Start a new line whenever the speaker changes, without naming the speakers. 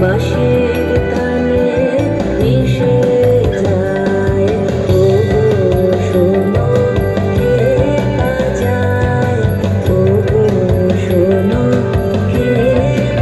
মাসে